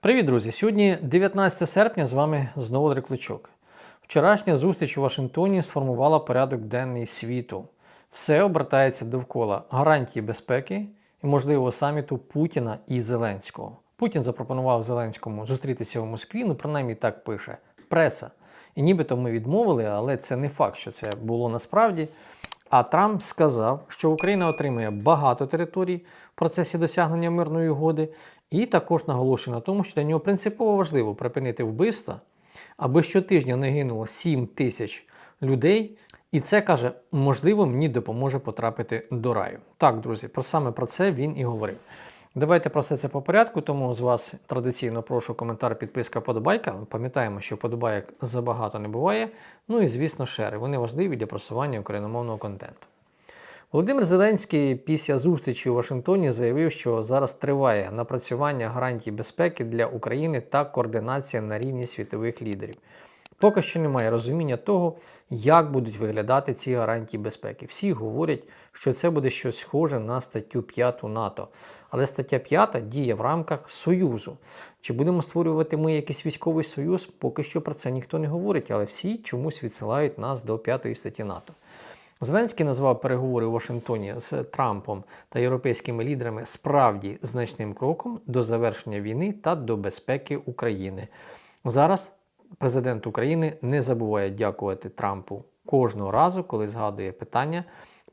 Привіт, друзі! Сьогодні 19 серпня з вами знову Олег Вчорашня зустріч у Вашингтоні сформувала порядок денний світу. Все обертається довкола гарантії безпеки і, можливо, саміту Путіна і Зеленського. Путін запропонував Зеленському зустрітися в Москві, ну принаймні так пише преса. І нібито ми відмовили, але це не факт, що це було насправді. А Трамп сказав, що Україна отримає багато територій в процесі досягнення мирної угоди, і також наголошує на тому, що для нього принципово важливо припинити вбивства, аби щотижня не гинуло 7 тисяч людей. І це каже, можливо, мені допоможе потрапити до раю. Так, друзі, про саме про це він і говорив. Давайте про все це по порядку, тому з вас традиційно прошу коментар, підписка, подобайка. Пам'ятаємо, що подобайок забагато не буває. Ну і, звісно, шери. Вони важливі для просування україномовного контенту. Володимир Зеленський після зустрічі у Вашингтоні заявив, що зараз триває напрацювання гарантій безпеки для України та координація на рівні світових лідерів. Поки що немає розуміння того, як будуть виглядати ці гарантії безпеки. Всі говорять, що це буде щось схоже на статтю 5 НАТО. Але стаття 5 діє в рамках Союзу. Чи будемо створювати ми якийсь військовий союз? Поки що про це ніхто не говорить, але всі чомусь відсилають нас до 5 статті НАТО. Зеленський назвав переговори у Вашингтоні з Трампом та європейськими лідерами справді значним кроком до завершення війни та до безпеки України. Зараз президент України не забуває дякувати Трампу кожного разу, коли згадує питання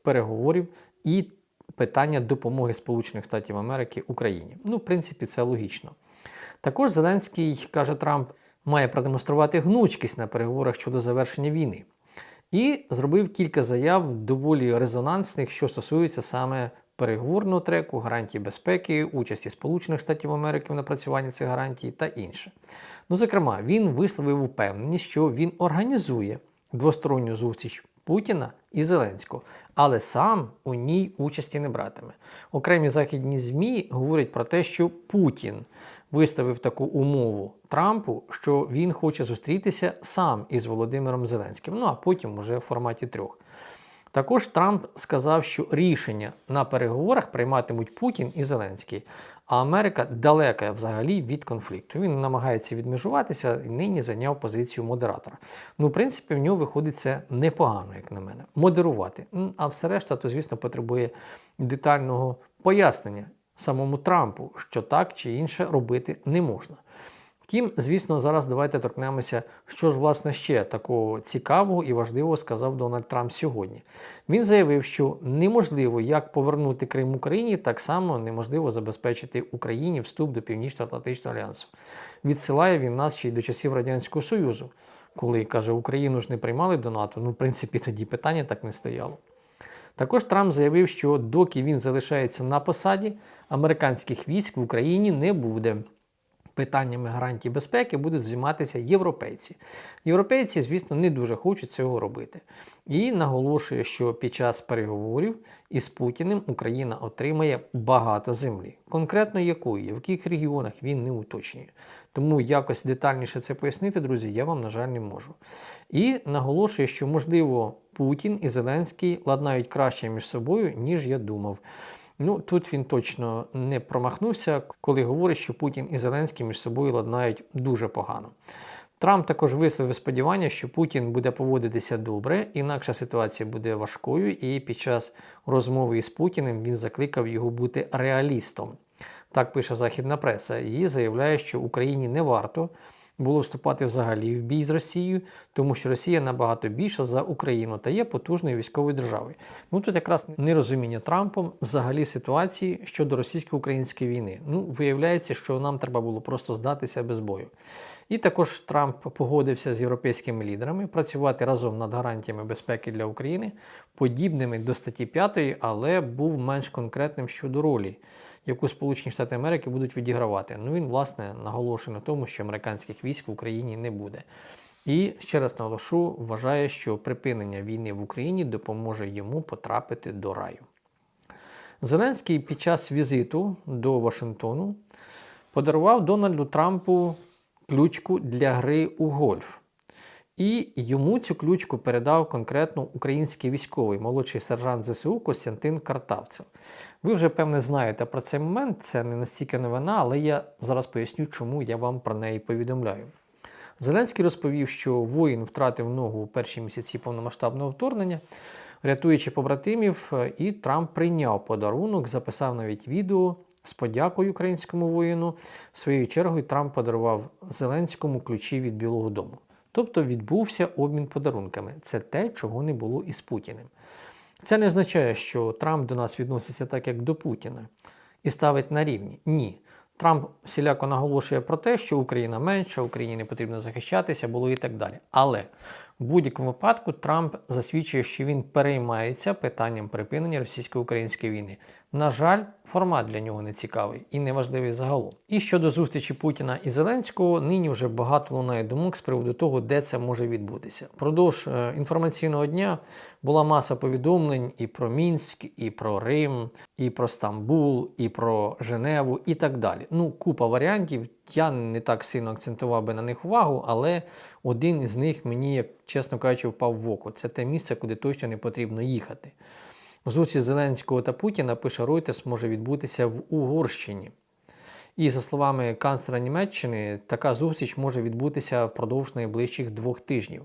переговорів і питання допомоги Сполучених Штатів Америки Україні. Ну, в принципі, це логічно. Також Зеленський каже Трамп має продемонструвати гнучкість на переговорах щодо завершення війни. І зробив кілька заяв доволі резонансних, що стосуються саме переговорного треку, гарантій безпеки, участі Сполучених Штатів Америки в напрацюванні цих гарантій та інше. Ну, зокрема, він висловив упевненість, що він організує двосторонню зустріч Путіна і Зеленського, але сам у ній участі не братиме. Окремі західні ЗМІ говорять про те, що Путін виставив таку умову Трампу, що він хоче зустрітися сам із Володимиром Зеленським. Ну а потім уже в форматі трьох. Також Трамп сказав, що рішення на переговорах прийматимуть Путін і Зеленський. А Америка далека взагалі від конфлікту. Він намагається відмежуватися і нині зайняв позицію модератора. Ну, в принципі, в нього виходить це непогано, як на мене. Модерувати. А все решта, то, звісно, потребує детального пояснення самому Трампу, що так чи інше робити не можна. Втім, звісно, зараз давайте торкнемося, що ж власне ще такого цікавого і важливого сказав Дональд Трамп сьогодні. Він заявив, що неможливо як повернути Крим Україні, так само неможливо забезпечити Україні вступ до Північно-Атлантичного альянсу. Відсилає він нас ще й до часів Радянського Союзу, коли каже, Україну ж не приймали до НАТО. Ну, в принципі, тоді питання так не стояло. Також Трамп заявив, що доки він залишається на посаді, американських військ в Україні не буде питаннями гарантій безпеки будуть займатися європейці. Європейці, звісно, не дуже хочуть цього робити. І наголошує, що під час переговорів із Путіним Україна отримає багато землі. Конкретно якої, в яких регіонах він не уточнює. Тому якось детальніше це пояснити, друзі, я вам, на жаль, не можу. І наголошує, що, можливо, Путін і Зеленський ладнають краще між собою, ніж я думав. Ну тут він точно не промахнувся, коли говорить, що Путін і Зеленський між собою ладнають дуже погано. Трамп також висловив сподівання, що Путін буде поводитися добре, інакша ситуація буде важкою, і під час розмови із Путіним він закликав його бути реалістом. Так пише західна преса, і заявляє, що Україні не варто було вступати взагалі в бій з Росією, тому що Росія набагато більша за Україну та є потужною військовою державою. Ну тут якраз нерозуміння Трампом взагалі ситуації щодо російсько-української війни. Ну, виявляється, що нам треба було просто здатися без бою. І також Трамп погодився з європейськими лідерами працювати разом над гарантіями безпеки для України, подібними до статті 5, але був менш конкретним щодо ролі яку Сполучені Штати Америки будуть відігравати. Ну він, власне, наголошує на тому, що американських військ в Україні не буде. І ще раз наголошу, вважає, що припинення війни в Україні допоможе йому потрапити до раю. Зеленський під час візиту до Вашингтону подарував Дональду Трампу ключку для гри у гольф. І йому цю ключку передав конкретно український військовий, молодший сержант ЗСУ Костянтин Картавцев. Ви вже певне знаєте про цей момент, це не настільки новина, але я зараз поясню, чому я вам про неї повідомляю. Зеленський розповів, що воїн втратив ногу у перші місяці повномасштабного вторгнення, рятуючи побратимів, е, і Трамп прийняв подарунок, записав навіть відео з подякою українському воїну. Своєю чергою Трамп подарував Зеленському ключі від Білого Дому. Тобто відбувся обмін подарунками. Це те, чого не було із Путіним. Це не означає, що Трамп до нас відноситься так, як до Путіна, і ставить на рівні. Ні. Трамп всіляко наголошує про те, що Україна менша, Україні не потрібно захищатися, було і так далі. Але в будь-якому випадку Трамп засвідчує, що він переймається питанням припинення російсько-української війни. На жаль, формат для нього не цікавий і неважливий загалом. І щодо зустрічі Путіна і Зеленського, нині вже багато лунає думок з приводу того, де це може відбутися. Продовж е, інформаційного дня була маса повідомлень і про Мінськ, і про Рим, і про Стамбул, і про Женеву, і так далі. Ну, купа варіантів. Я не так сильно акцентував би на них увагу, але один із них мені, як чесно кажучи, впав в око. Це те місце, куди точно не потрібно їхати. Зустріч Зеленського та Путіна, пише Reuters, може відбутися в Угорщині. І за словами канцлера Німеччини, така зустріч може відбутися впродовж найближчих двох тижнів.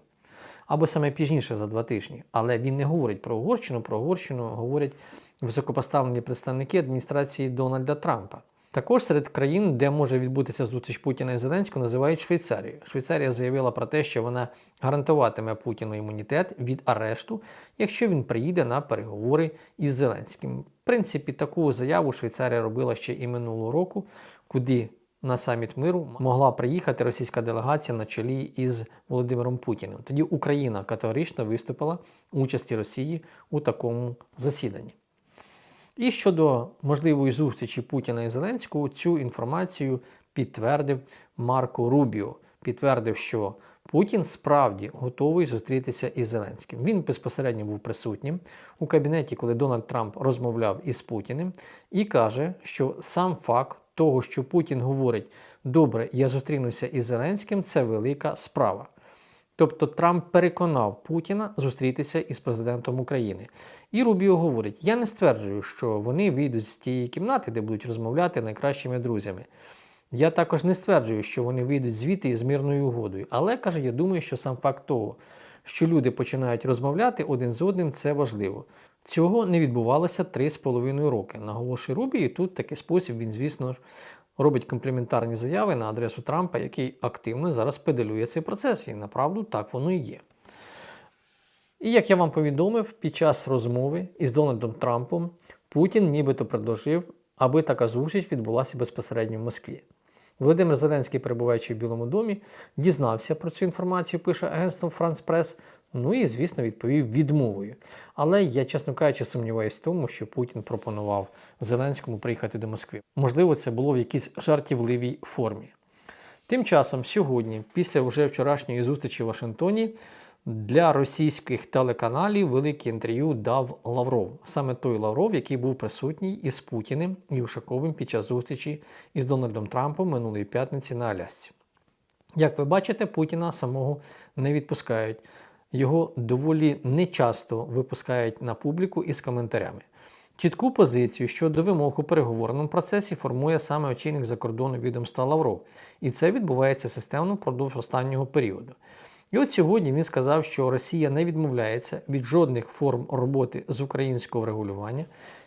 Або саме пізніше за два тижні. Але він не говорить про Угорщину, про Угорщину говорять високопоставлені представники адміністрації Дональда Трампа. Також серед країн, де може відбутися зустріч Путіна і Зеленського, називають Швейцарію. Швейцарія заявила про те, що вона гарантуватиме Путіну імунітет від арешту, якщо він приїде на переговори із Зеленським. В принципі, таку заяву Швейцарія робила ще і минулого року, куди на саміт миру могла приїхати російська делегація на чолі із Володимиром Путіним. Тоді Україна категорично виступила участі Росії у такому засіданні. І щодо можливої зустрічі Путіна і Зеленського, цю інформацію підтвердив Марко Рубіо. Підтвердив, що Путін справді готовий зустрітися із Зеленським. Він безпосередньо був присутнім у кабінеті, коли Дональд Трамп розмовляв із Путіним, і каже, що сам факт того, що Путін говорить: добре, я зустрінуся із Зеленським, це велика справа. Тобто Трамп переконав Путіна зустрітися із президентом України. І Рубіо говорить: я не стверджую, що вони вийдуть з тієї кімнати, де будуть розмовляти найкращими друзями. Я також не стверджую, що вони вийдуть звідти із мирною угодою. Але каже, я думаю, що сам факт того, що люди починають розмовляти один з одним, це важливо. Цього не відбувалося три з половиною роки. Наголошує Рубі, і тут такий спосіб він, звісно ж, робить компліментарні заяви на адресу Трампа, який активно зараз педалює цей процес. І направду так воно і є. І як я вам повідомив, під час розмови із Дональдом Трампом Путін нібито предложив, аби така зустріч відбулася безпосередньо в Москві. Володимир Зеленський, перебуваючи в Білому домі, дізнався про цю інформацію, пише агентство France Press, ну і, звісно, відповів відмовою. Але я, чесно кажучи, сумніваюся в тому, що Путін пропонував Зеленському приїхати до Москви. Можливо, це було в якійсь жартівливій формі. Тим часом, сьогодні, після вже вчорашньої зустрічі в Вашингтоні, для російських телеканалів велике інтерв'ю дав Лавров. Саме той Лавров, який був присутній із Путіним і Ушаковим під час зустрічі із Дональдом Трампом минулої п'ятниці на Алясці. Як ви бачите, Путіна самого не відпускають. Його доволі нечасто випускають на публіку із коментарями. Чітку позицію щодо вимог у переговорному процесі формує саме очільник закордонного відомства Лавров, і це відбувається системно впродовж останнього періоду. І от сьогодні він сказав, що Росія не відмовляється від жодних форм роботи з українського врегулювання,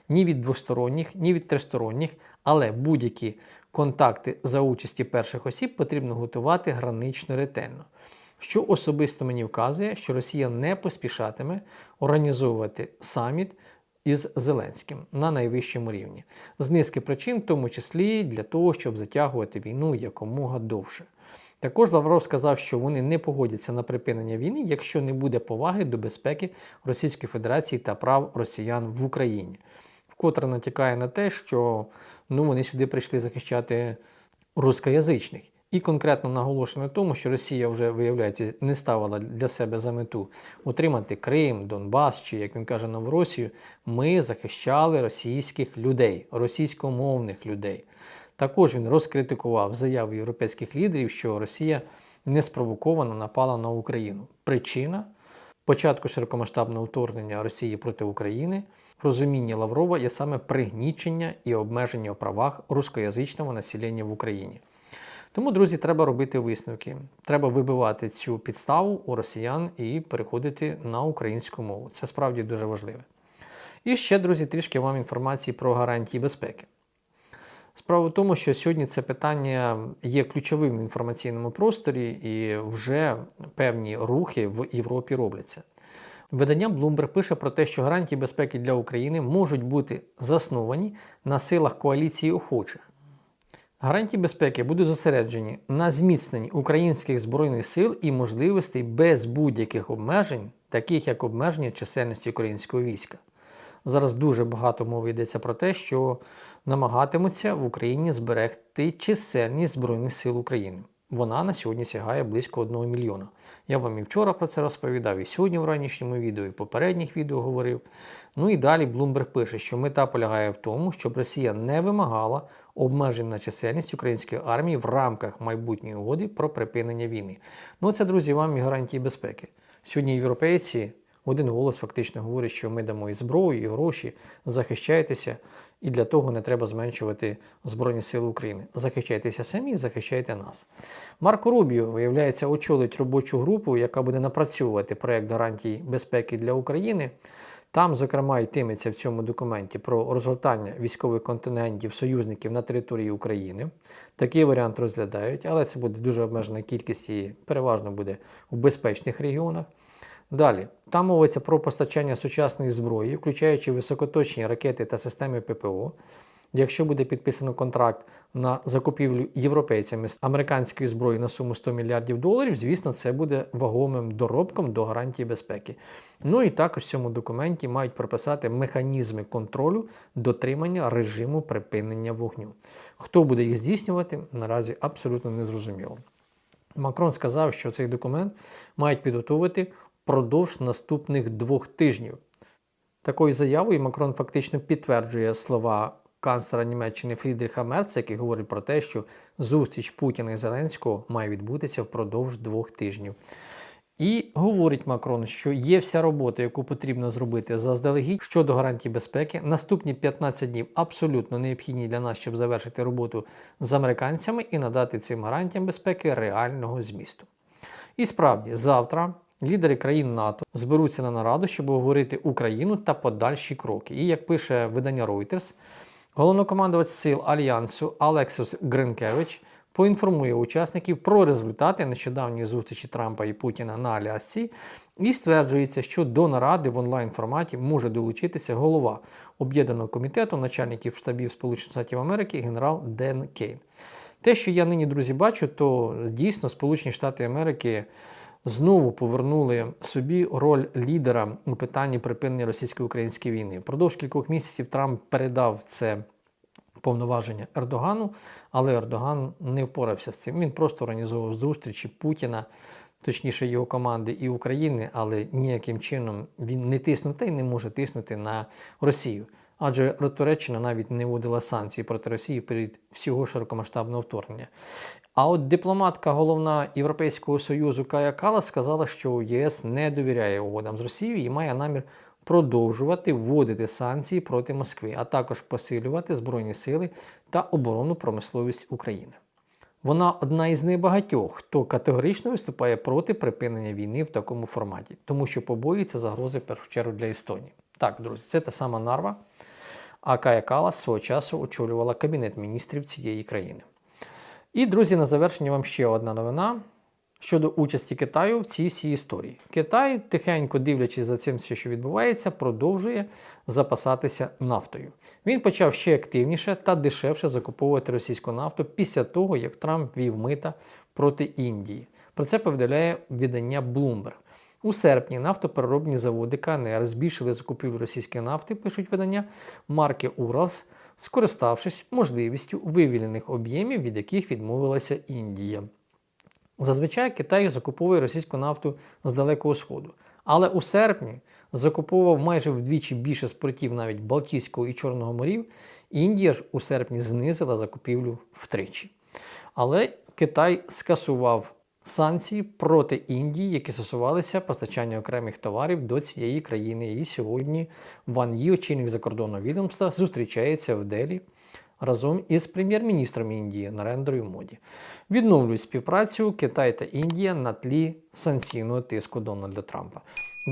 ні від двосторонніх, ні від тристоронніх, але будь-які контакти за участі перших осіб потрібно готувати гранично ретельно. Що особисто мені вказує, що Росія не поспішатиме організовувати саміт із Зеленським на найвищому рівні, з низки причин, в тому числі для того, щоб затягувати війну якомога довше. Також Лавров сказав, що вони не погодяться на припинення війни, якщо не буде поваги до безпеки Російської Федерації та прав росіян в Україні, вкотре натякає на те, що ну, вони сюди прийшли захищати рускоязичних. І конкретно наголошено на тому, що Росія вже, виявляється, не ставила для себе за мету утримати Крим, Донбас чи, як він каже, Новоросію. Ми захищали російських людей, російськомовних людей. Також він розкритикував заяви європейських лідерів, що Росія неспровоковано напала на Україну. Причина початку широкомасштабного вторгнення Росії проти України в розумінні Лаврова є саме пригнічення і обмеження в правах рускоязичного населення в Україні. Тому, друзі, треба робити висновки. Треба вибивати цю підставу у росіян і переходити на українську мову. Це справді дуже важливо. І ще, друзі, трішки вам інформації про гарантії безпеки. Справа в тому, що сьогодні це питання є ключовим в інформаційному просторі, і вже певні рухи в Європі робляться. Видання Bloomberg пише про те, що гарантії безпеки для України можуть бути засновані на силах коаліції охочих. Гарантії безпеки будуть зосереджені на зміцненні українських збройних сил і можливостей без будь-яких обмежень, таких як обмеження чисельності українського війська. Зараз дуже багато мови йдеться про те, що намагатимуться в Україні зберегти чисельність Збройних сил України. Вона на сьогодні сягає близько 1 мільйона. Я вам і вчора про це розповідав, і сьогодні в ранішньому відео, і в попередніх відео говорив. Ну і далі Bloomberg пише, що мета полягає в тому, щоб Росія не вимагала обмежень на чисельність української армії в рамках майбутньої угоди про припинення війни. Ну це, друзі, вам і гарантії безпеки. Сьогодні європейці один голос фактично говорять, що ми дамо і зброю, і гроші, захищайтеся, і для того не треба зменшувати Збройні Сили України. Захищайтеся самі, захищайте нас. Марко Рубіо, виявляється, очолить робочу групу, яка буде напрацьовувати проект гарантій безпеки для України. Там, зокрема, йтиметься в цьому документі про розгортання військових контингентів союзників на території України. Такий варіант розглядають, але це буде дуже обмежена кількість і переважно буде у безпечних регіонах. Далі, там мовиться про постачання сучасної зброї, включаючи високоточні ракети та системи ППО. Якщо буде підписано контракт на закупівлю європейцями американської зброї на суму 100 мільярдів доларів, звісно, це буде вагомим доробком до гарантії безпеки. Ну і також в цьому документі мають прописати механізми контролю дотримання режиму припинення вогню. Хто буде їх здійснювати, наразі абсолютно не зрозуміло. Макрон сказав, що цей документ мають підготувати впродовж наступних двох тижнів. Такою заявою Макрон фактично підтверджує слова канцлера Німеччини Фрідріха Мерца, який говорить про те, що зустріч Путіна і Зеленського має відбутися впродовж двох тижнів. І говорить Макрон, що є вся робота, яку потрібно зробити заздалегідь щодо гарантій безпеки. Наступні 15 днів абсолютно необхідні для нас, щоб завершити роботу з американцями і надати цим гарантіям безпеки реального змісту. І справді, завтра лідери країн НАТО зберуться на нараду, щоб обговорити Україну та подальші кроки. І як пише видання Reuters, головнокомандувач сил Альянсу Алексус Гринкевич поінформує учасників про результати нещодавньої зустрічі Трампа і Путіна на Алясці, і стверджується, що до наради в онлайн форматі може долучитися голова об'єднаного комітету начальників штабів Сполучених Штатів Америки генерал Ден Кейн. Те, що я нині, друзі, бачу, то дійсно Сполучені Штати Америки знову повернули собі роль лідера у питанні припинення російсько-української війни. Впродовж кількох місяців Трамп передав це повноваження Ердогану, але Ердоган не впорався з цим. Він просто організовував зустрічі Путіна, точніше його команди і України, але ніяким чином він не тиснув та й не може тиснути на Росію. Адже Туреччина навіть не вводила санкції проти Росії перед всього широкомасштабного вторгнення. А от дипломатка головна Європейського Союзу Кая Калас сказала, що ЄС не довіряє угодам з Росією і має намір продовжувати вводити санкції проти Москви, а також посилювати Збройні сили та оборонну промисловість України. Вона одна із небагатьох, хто категорично виступає проти припинення війни в такому форматі, тому що побоюється загрози в першу чергу для Естонії. Так, друзі, це та сама нарва, а Кая Калас свого часу очолювала Кабінет міністрів цієї країни. І, друзі, на завершення вам ще одна новина щодо участі Китаю в цій всій історії. Китай, тихенько дивлячись за цим, що відбувається, продовжує запасатися нафтою. Він почав ще активніше та дешевше закуповувати російську нафту після того, як Трамп вів мита проти Індії. Про це повідомляє видання Bloomberg. У серпні нафтопереробні заводи КНР збільшили закупівлю російської нафти, пишуть видання марки Уралс, скориставшись можливістю вивільнених об'ємів, від яких відмовилася Індія. Зазвичай Китай закуповує російську нафту з Далекого Сходу. Але у серпні закуповував майже вдвічі більше спортів навіть Балтійського і Чорного морів. Індія ж у серпні знизила закупівлю втричі. Але Китай скасував санкцій проти Індії, які стосувалися постачання окремих товарів до цієї країни. І сьогодні Ван Ї, очільник закордонного відомства, зустрічається в Делі разом із прем'єр-міністром Індії Нарендрою Моді. Відновлюють співпрацю Китай та Індія на тлі санкційного тиску Дональда Трампа.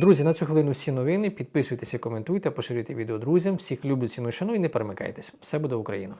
Друзі, на цю хвилину всі новини. Підписуйтеся, коментуйте, поширюйте відео друзям. Всіх люблю, ціную, шаную і не перемикайтесь. Все буде Україна!